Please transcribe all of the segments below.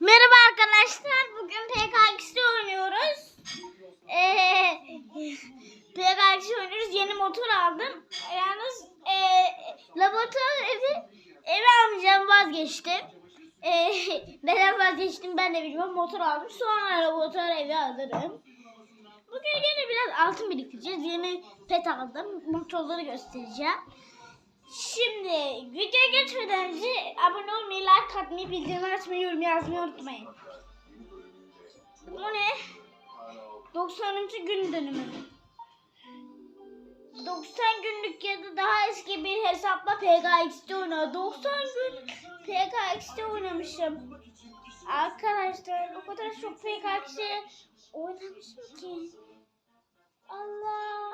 Merhaba arkadaşlar. Bugün PKX'de oynuyoruz. Ee, PKX'de oynuyoruz. Yeni motor aldım. Yalnız e, laboratuvar evi eve almayacağım vazgeçtim. E, neden vazgeçtim ben de bilmiyorum. Motor aldım. Sonra laboratuvar evi alırım. Bugün yine biraz altın biriktireceğiz. Yeni pet aldım. Motorları göstereceğim. Şimdi videoya geçmeden önce abone olmayı, like atmayı, bildirim açmayı, yorum yazmayı unutmayın. Bu ne? 90. gün dönümü. 90 günlük ya da daha eski bir hesapla PKX'de oynadım. 90 gün PKX'de oynamışım. Arkadaşlar o kadar çok PKX'de oynamışım ki. Allah.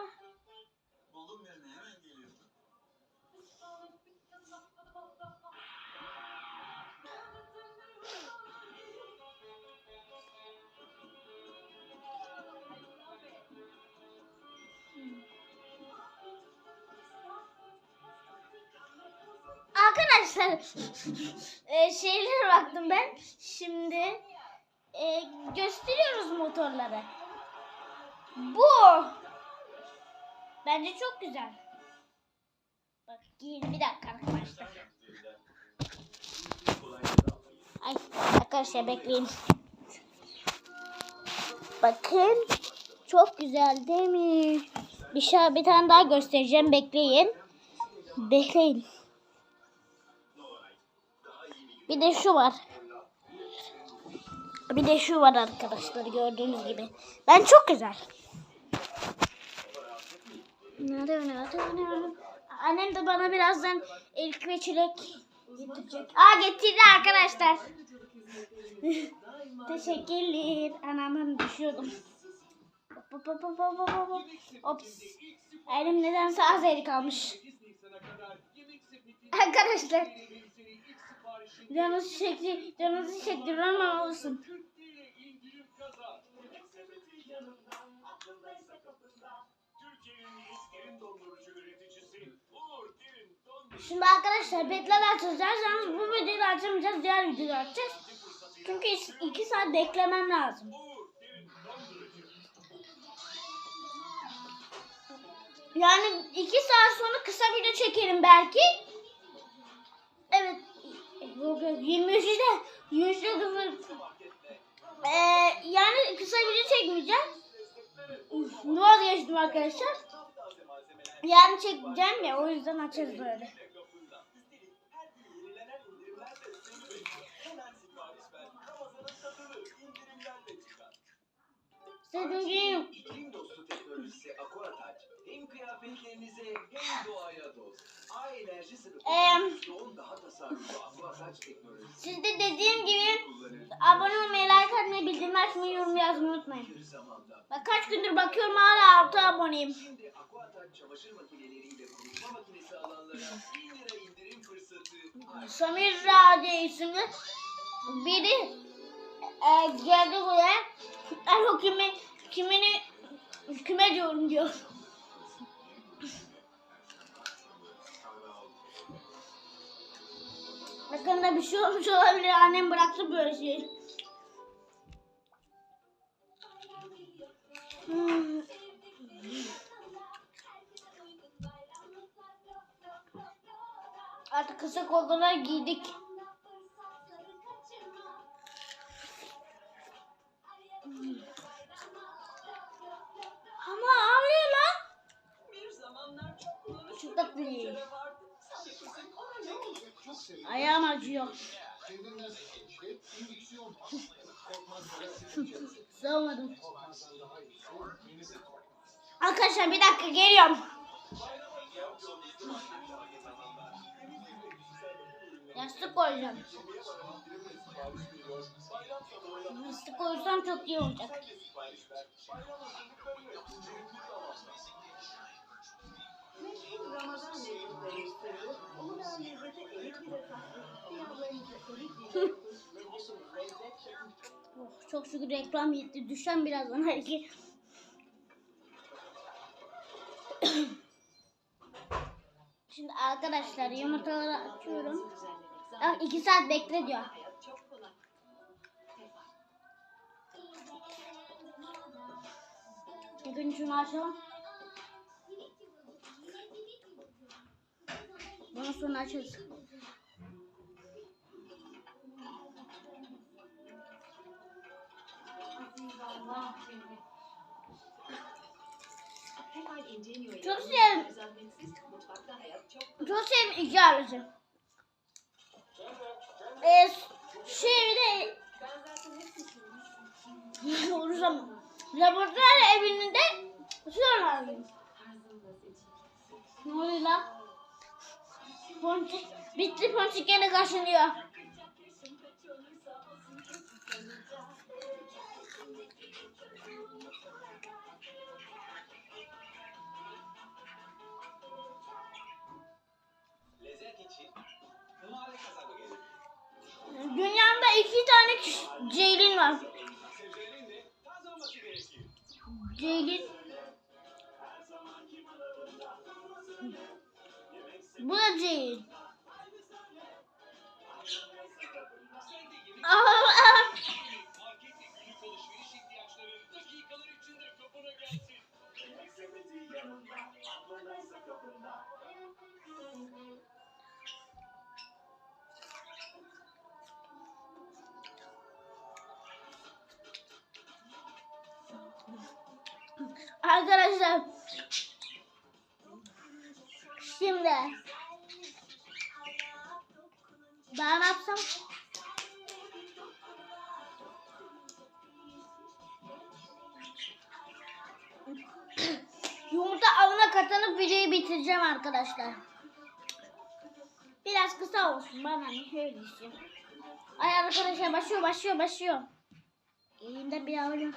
Arkadaşlar e, şeylere baktım ben. Şimdi e, gösteriyoruz motorları. Bu bence çok güzel. Bak giyin bir dakika arkadaşlar. Ay arkadaşlar bekleyin. Bakın çok güzel değil mi? Bir şey bir tane daha göstereceğim bekleyin. Bekleyin. Bir de şu var. Bir de şu var arkadaşlar gördüğünüz gibi. Ben çok güzel. Annem de bana birazdan erik ve çilek getirecek. Aa getirdi arkadaşlar. Teşekkürler. Anamın düşüyordum. Hop hop hop hop hop hop. Ops. Elim nedense az erik almış. Arkadaşlar. Canınızı çekti, canınızı çekti, ama olsun. Şimdi arkadaşlar betler açacağız. Yalnız bu videoyu açamayacağız. Diğer videoyu açacağız. Çünkü iki saat beklemem lazım. Yani iki saat sonra kısa video çekerim belki. Evet. 23'de 23'de kısa ee, yani kısa video çekmeyeceğim. Uf, Vazgeçtim arkadaşlar. Yani çekeceğim ya o yüzden açarız böyle. Sevdiğim Siz de dediğim gibi abone olmayı, like atmayı, bildirim açmayı, yorum yazmayı unutmayın. Bak kaç gündür bakıyorum hala 6 aboneyim. Şimdi Aquatac çamaşır makineleriyle kurutma makinesi alanlara 1000 lira indirim fırsatı. Samir Rade isimli biri e, geldi buraya. Erho kimin, kimini kime diyorum diyor. Yakında bir şey olmuş olabilir. Annem bıraktı böyle şey. Hmm. Artık kısa kolları giydik. Ama ağlıyor lan. Bir zamanlar çok kullanışlı Çok tatlı Ayağım acıyor. Sığamadım. Arkadaşlar bir dakika geliyorum. Yastık koyacağım. Yastık koysam çok iyi olacak. Meşhur Ramazan. Oh, çok şükür reklam yetti. Düşen birazdan herkes. Şimdi arkadaşlar yumurtaları atıyorum. Bak iki saat bekle diyor. Bugün şunu açalım. Sonra açarız. Çok hayat çok sevdim iki alıcı. Ee, laboratuvar evinde sonra alayım. Ne oluyor lan? Ponçik, bitti ponçik gene kaşınıyor. Dünyamda iki tane Ceylin var. Ceylin. Yanında, aklındaysa kapında. Arkadaşlar. Şimdi. Ben ne yapsam? Yumurta avına katanıp videoyu bitireceğim arkadaşlar. Biraz kısa olsun bana ne şöyle diyeceğim. Ay arkadaşlar başlıyor başlıyor başlıyor. Elimde bir avucum.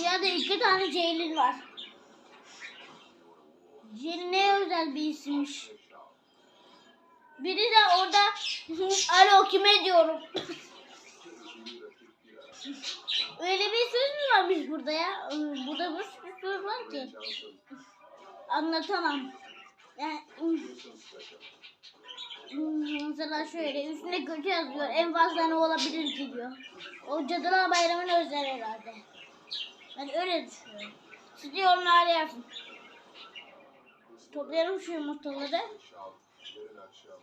Dünyada iki tane Ceylin var. Ceylin ne özel bir isimmiş. Biri de orada alo kime diyorum. Öyle bir söz mü varmış burada ya? Burada bir sürü söz var ki. Anlatamam. Yani, mesela şöyle üstünde kötü yazıyor. En fazla ne olabilir ki diyor. O Cadılar Bayramı'na özel herhalde. Ben öyle düşünüyorum. Siz de yorumlarda yazın. Toplayalım şu yumurtaları.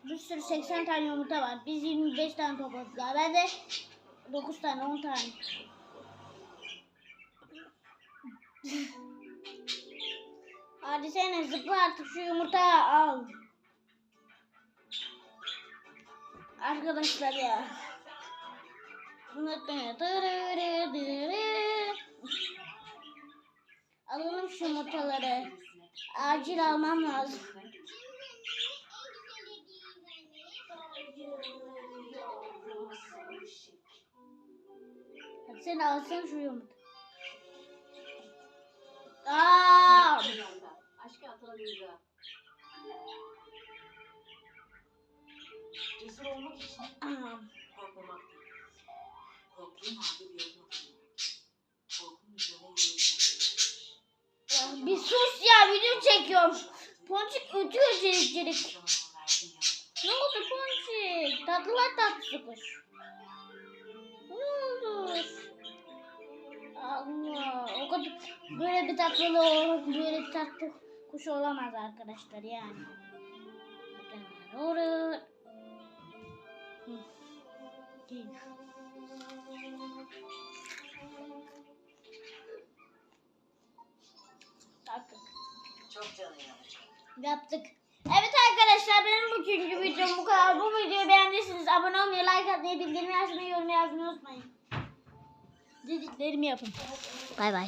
Bir sürü 80 tane yumurta var. Biz 25 tane topladık. Ben de 9 tane 10 tane. Hadi sen zıpla artık şu yumurtayı al. Arkadaşlar ya. Alalım şu yumurtaları. Acil almam lazım. Sen alsana şu yumurta. Aa! Yolda. Aşkı atılabilir. Cesur olmak için korkmamak değil. Korktuğun halde bir yolunu Korkunun üzerine yürüyüşmek bir sus ya video çekiyorum. Ponçik ötüyor cirik cirik. Ne oldu Ponçik? Tatlılar tatlısı kuş. Ne oldu? Allah o kadar böyle bir tatlı böyle bir tatlı kuş olamaz arkadaşlar yani. Hı. Değil. Çok canı yanacak. Yaptık. Evet arkadaşlar benim bugünkü videom bu kadar. Bu videoyu beğendiyseniz abone olmayı, like atmayı, bildirim açmayı, yorum yazmayı unutmayın. Dediklerimi yapın. Bay bay.